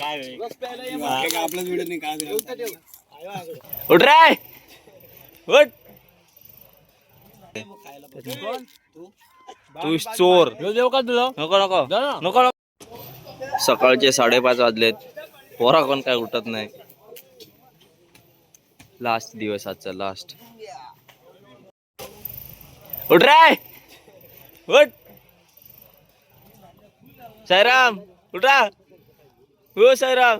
आपलाच व्हिडिओ नाही काय उठ रे! उठ! तू चोर. नको नको. नको नको. सकाळचे साडेपाच वाजलेत. पोरा कोण काय उठत नाही. लास्ट दिवस आजचा लास्ट उठ रे! उठ! साईराम उठा हो साईराम.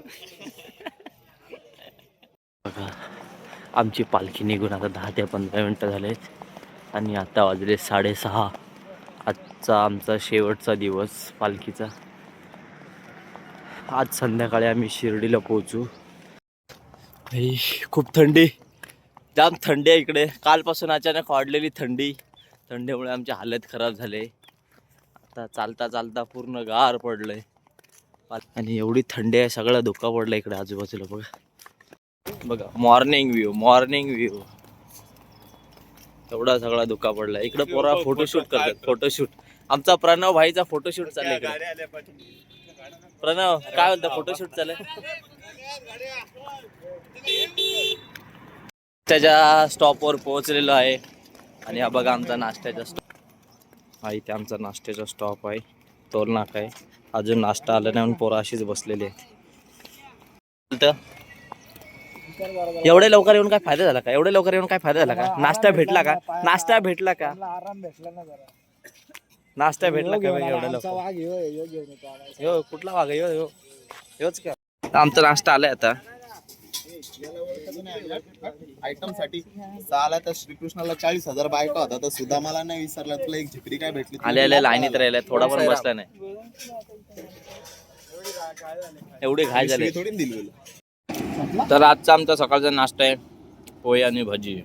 बघा आमची पालखी निघून आता दहा ते पंधरा मिनटं झालेत. आणि आता वाजले साडेसहा. आजचा आमचा शेवटचा दिवस पालखीचा. आज संध्याकाळी आम्ही शिर्डीला पोहोचू. खूप थंडी. जाम थंडी आहे इकडे. कालपासून अचानक वाढलेली थंडी. थंडीमुळे आमची हालत खराब झाले. आता चालता चालता पूर्ण गार पडलंय. आणि एवढी थंडी आहे सगळं धुका पडलं इकडे आजूबाजूला बघा. बघा मॉर्निंग व्ह्यू मॉर्निंग व्ह्यू एवढा सगळा धुका पडला. इकडे पोरा फोटोशूट करतात फोटोशूट आमचा प्रणव भाईचा फोटोशूट चाललाय इकडे. प्रणव काय म्हणता फोटोशूट चालय त्याच्या स्टॉपवर पोहोचलेलो आहे. आणि हा बघा आमचा नाश्त्याचा स्टॉप हा इथे आमचा नाश्त्याचा स्टॉप आहे. टोल नाका आहे. अजून नाश्ता आला नाही म्हणून पोरं अशीच बसलेली आहे एवढे लवकर येऊन काय फायदा झाला का एवढे लवकर येऊन काय फायदा झाला का नाश्ता भेटला का नाश्ता भेटला का आराम भेटला ना जरा नाश्ता भेटला का एवढ्या लवकर कुठला वाघ योच का आमचा नाश्ता आलाय आता आयटमसाठी चाला तर श्रीकृष्णाला चाळीस हजार बायका होता तर सुदामाला नाही विसरला. तुला एक झिकडी काय भेटली? आले आले लाईनीत राहिले. थोडा पण बसला नाही. एवढे घाय झाले. थोडी दिली तुला. तर आजचा आमचा सकाळचा नाश्ता आहे. पोहे आणि भजी.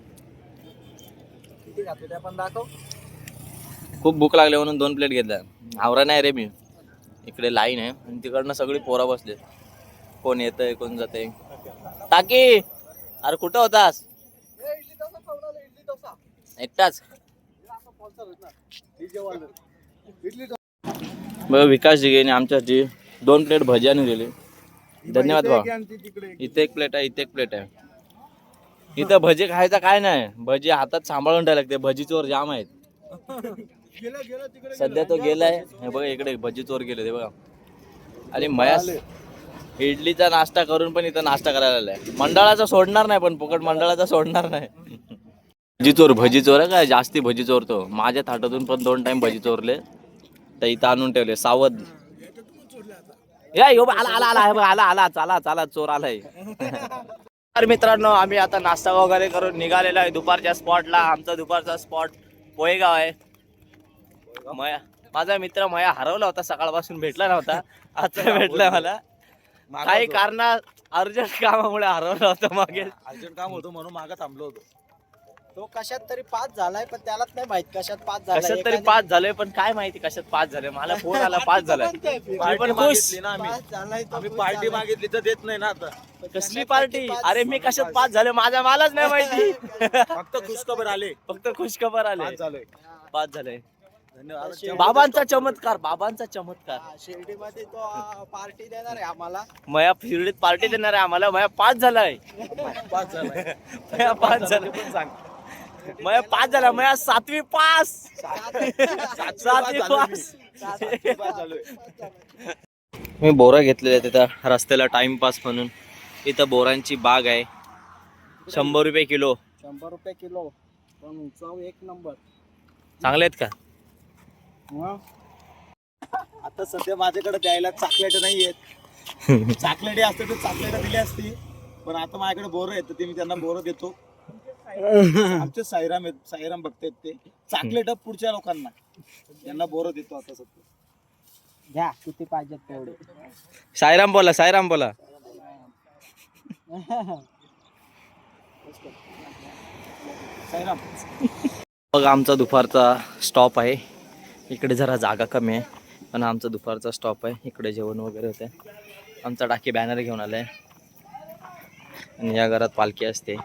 खूप भूक लागली म्हणून दोन प्लेट घेतल्या. आवरा नाही रे मी. इकडे लाईन आहे. आणि तिकडनं सगळी पोरं बसले कोण येतंय कोण जाते टाकी. अरे कुठं होतास? एकटाच. बघ विकास जिगेने आमच्यासाठी दोन प्लेट भजी आणून दिली. धन्यवाद भाऊ. इथे एक प्लेट आहे इथे एक प्लेट आहे. इथं भजी खायचा काय नाही. भजी हातात सांभाळून ठेवायला लागते. भजी चोर जाम आहेत. सध्या तो गेलाय. हे बघा इकडे भजी चोर गेले ते बघा. आणि मयास इडलीचा नाश्ता करून पण इथं नाश्ता करायला आलाय. मंडळाचा सोडणार नाही पण फुकट मंडळाचा सोडणार नाही. भजी चोर भजी चोर आहे काय जास्ती भजी चोरतो. माझ्या थाटातून पण दोन टाइम भजी चोरले. तर इथं आणून ठेवले. सावध. या यो आला आला आला आला आला चाला चाला चोर आलाय. तर मित्रांनो आम्ही आता नाश्ता वगैरे करून निघालेलो आहे. दुपारच्या स्पॉटला आमचा दुपारचा स्पॉट पोहेगाव आहे. मया माझा मित्र मया हरवला होता. सकाळपासून भेटला नव्हता. आता भेटला मला. काही कारण अर्जंट कामामुळे हरवला होता मागे. अर्जंट काम होतं म्हणून मागे थांबलो होतो. तो कशात तरी पास झालाय पण त्यालाच नाही माहीत कशात पास झालाय. कशात तरी पास झालोय पण काय माहिती कशात पास झाले मला फोन आला पास झालाय. मी पण खुश. ना आम्ही. आम्ही पार्टी मागितली तर देत नाही ना आता. कसली पार्टी? अरे मी कशात पास झाले माझ्या मलाच नाही माहिती. फक्त खुशखबर आले. फक्त खुशखबर आले. पास झालोय. पास झाले धन्यवाद. बाबांचा चमत्कार बाबांचा चमत्कार. शिर्डीमध्ये तो पार्टी देणार आहे आम्हाला. मया फिरडीत पार्टी देणार आहे आम्हाला. मया पास झालाय. पास झालाय. मया पास झाला पण सांग मया पास झाला मया सातवी पास. सातवी पास पास. झालोय मी. बोरा घेतलेल्या तिथं रस्त्याला टाइमपास म्हणून. इथं बोरांची बाग आहे. शंभर रुपये किलो. शंभर रुपये किलो. पण चव एक नंबर चांगले आहेत का? आता सध्या माझ्याकडे द्यायला चॉकलेट नाही आहेत. चॉकलेट असते तर चॉकलेट दिली असती. पण आता माझ्याकडे बोर आहेत ते मी त्यांना बोर देतो. आमचे साईराम आहेत साईराम बघतायत ते. चॉकलेट पुढच्या लोकांना. त्यांना बोर देतो आता सध्या. घ्या किती पाहिजेत तेवढे. साईराम बोला साईराम बोला. साईराम. बघ आमचा दुपारचा स्टॉप आहे. इकडे जरा जागा कमी आहे. पण आमचा दुपारचा स्टॉप आहे. इकडे जेवण वगैरे होते आमचा टाकी बॅनर घेऊन आलाय. आणि या घरात पालखी असते.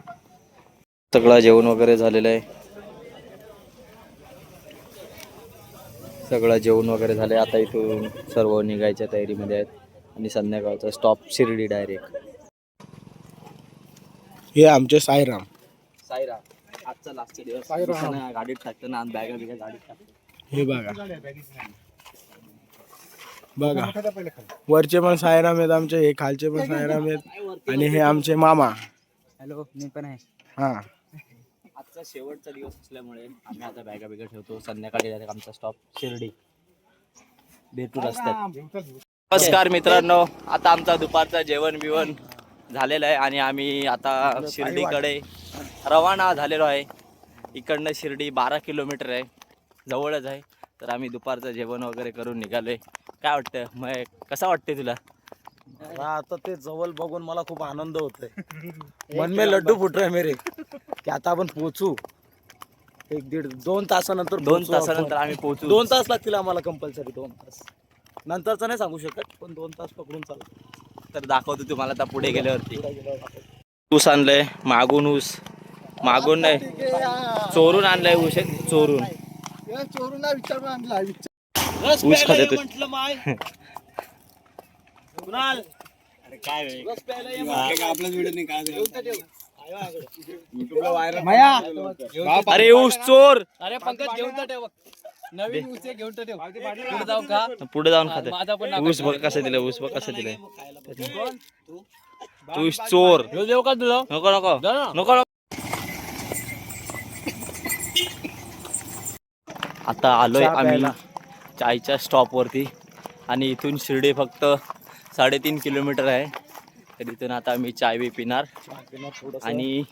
सगळं जेवण वगैरे झालेलं आहे. सगळं जेवण वगैरे झालंय. आता इथून सर्व निघायच्या तयारीमध्ये आहेत. आणि संध्याकाळचा स्टॉप शिर्डी डायरेक्ट हे आमचे साईराम. साईरा आजचा लास्टचा दिवस. गाडीत टाकतो ना बॅगा बिगा गाडीत टाकतो. हे बघा. बघा. वरचे पण साईराम आहेत आमचे हे खालचे पण साईराम आहेत. आणि हे आमचे मामा. हॅलो मी पण आहे. हा. आजचा शेवटचा दिवस असल्यामुळे आम्ही आता बॅगा बिगा ठेवतो. संध्याकाळी आमचा स्टॉप शिर्डी. भेटू रस्त्यात. नमस्कार मित्रांनो. आता आमचा दुपारचा जेवण बिवण झालेलं आहे आणि आम्ही आता शिर्डीकडे रवाना झालेलो आहे. इकडनं शिर्डी बारा किलोमीटर आहे. जवळच आहे. तर आम्ही दुपारचं जेवण वगैरे करून निघालोय. काय वाटतं? मग कसं वाटतंय तुला? मला आता ते जवळ बघून मला खूप आनंद होतोय. मन में लड्डू फुट रहे मेरे. की आता आपण पोहोचू. एक दीड दोन तासानंतर दोन पोहोचू आपण. तासानंतर आम्ही पोहोचू. दोन तास लागतील आम्हाला कंपल्सरी दोन तास. नंतरचं नाही सांगू शकत पण दोन तास पकडून चालू. तर दाखवतो तुम्हाला आता पुढे गेल्यावरती. ऊस आणलंय मागून ऊस. मागून नाही. चोरून आणलंय ऊस हे, चोरून. ऊस खाते तू. म्हटलं माय. कुणाल? अरे काय? रस प्यायला ये मग. अरे ऊस चोर. अरे पंकज घेऊन तर ठेव. नवीन ऊस घेऊन तर ठेव. पुढे जाऊ का? पुढे जाऊन खाते. माझा पण ऊस बघ कसं दिलं ऊस बघ कसं दिलंय ऊस चोर. ह्यो देऊ का तुला? नको नको. जा ना. नको आता आलोय आम्ही. चायच्या स्टॉप वरती आणि इथून शिर्डी फक्त साडेतीन किलोमीटर आहे. तर इथून आता आम्ही चाय बी पिणार. आणि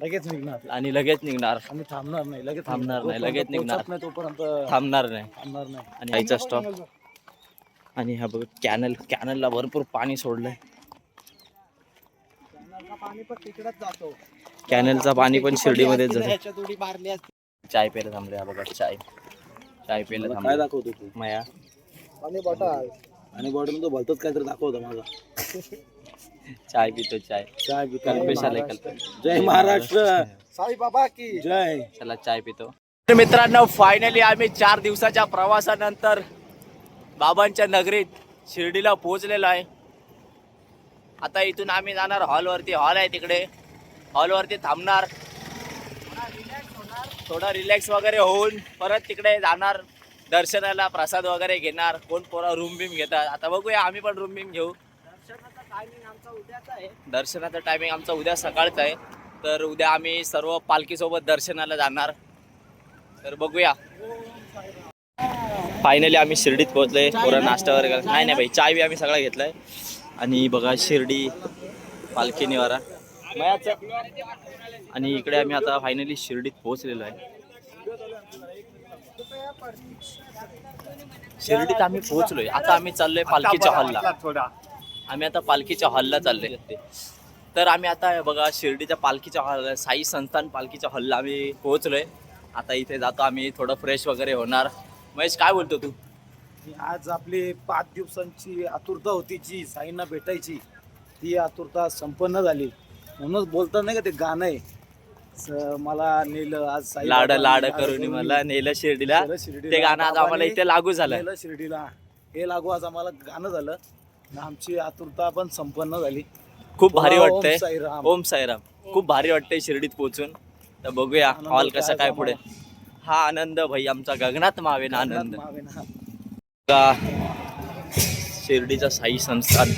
लगेच निघणार. आणि लगेच निघणार. आम्ही थांबणार नाही लगेच थांबणार नाही, लगेच निघणार. नाही तोपर्यंत थांबणार नाही. थांबणार नाही. आणि आईचा स्टॉप आणि हा बघ कॅनल कॅनलला भरपूर पाणी सोडलंय. कॅनलचं पाणी पण शिर्डीमध्येच चाय प्यायला थांबले हा बघा चाय. चाय प्यायला काय दाखवतो तू? माया. आणि बॉटल. आणि बॉटल तो भलतच काहीतरी दाखवतो माझा. चाय पितो चाय. आलाय कल्पेश. जय महाराष्ट्र. साई बाबा की. जय. चला चाय पितो. तर मित्रांनो फायनली आम्ही चार दिवसाच्या प्रवासानंतर बाबांच्या नगरीत शिर्डीला पोहोचलेलो आहे. आता इथून आम्ही जाणार हॉलवरती हॉल आहे तिकडे. हॉलवरती थांबणार. थोडा रिलॅक्स वगैरे होऊन परत तिकडे जाणार दर्शनाला प्रसाद वगैरे घेणार कोण पोरा रूम बिम घेतात. आता बघूया आम्ही पण रूम बिम घेऊ. दर्शनाचा टायमिंग आमचा उद्या सकाळचा आहे. तर उद्या आम्ही सर्व पालखीसोबत दर्शनाला जाणार. तर बघूया. फायनली आम्ही शिर्डीत पोहोचलोय. पोरं नाश्ता वगैरे नाही नाही भाई चाय बी आम्ही सगळा घेतलाय. आणि बघा शिर्डी पालखी निवारा. मयाचं. आणि इकडे आम्ही आता फायनली शिर्डीत पोहोचलेलो आहे. शिर्डीत आम्ही पोहोचलोय. आता आम्ही चाललोय पालखीच्या हॉलला आम्ही आता पालखीच्या हॉलला चाललोय. तर आम्ही आता बघा शिर्डीच्या पालखीच्या हॉल साई संस्थान पालखीच्या हॉलला आम्ही पोहोचलोय. आता इथे जातो आम्ही थोडं फ्रेश वगैरे होणार. महेश काय बोलतो तू? आज आपली पाच दिवसांची आतुरता होती जी साईंना भेटायची. ती आतुरता संपन्न झाली. म्हणूनच बोलतात नाही का ते गाणं आहे? स- मला नेलं आज साई लाड बाबांनी लाड आज करून मला नेलं शिर्डीला. नेलं शिर्डीला. ते गाणं आज आम्हाला बाबांनी इथे लागू झालं. नेलं शिर्डीला. हे लागू आज आम्हाला गाणं झालं. आणि आमची आतुरता पण संपन्न झाली. खूप भारी ओम वाटतंय. साईराम. ओम साईराम. खूप भारी वाटतंय शिर्डीत पोहोचून. तर बघूया आनंद हॉल कसा काय. पुढे. हा आनंद भाई आमचा गगनात मावेन आनंद. का शिर्डीचा साई संस्थान.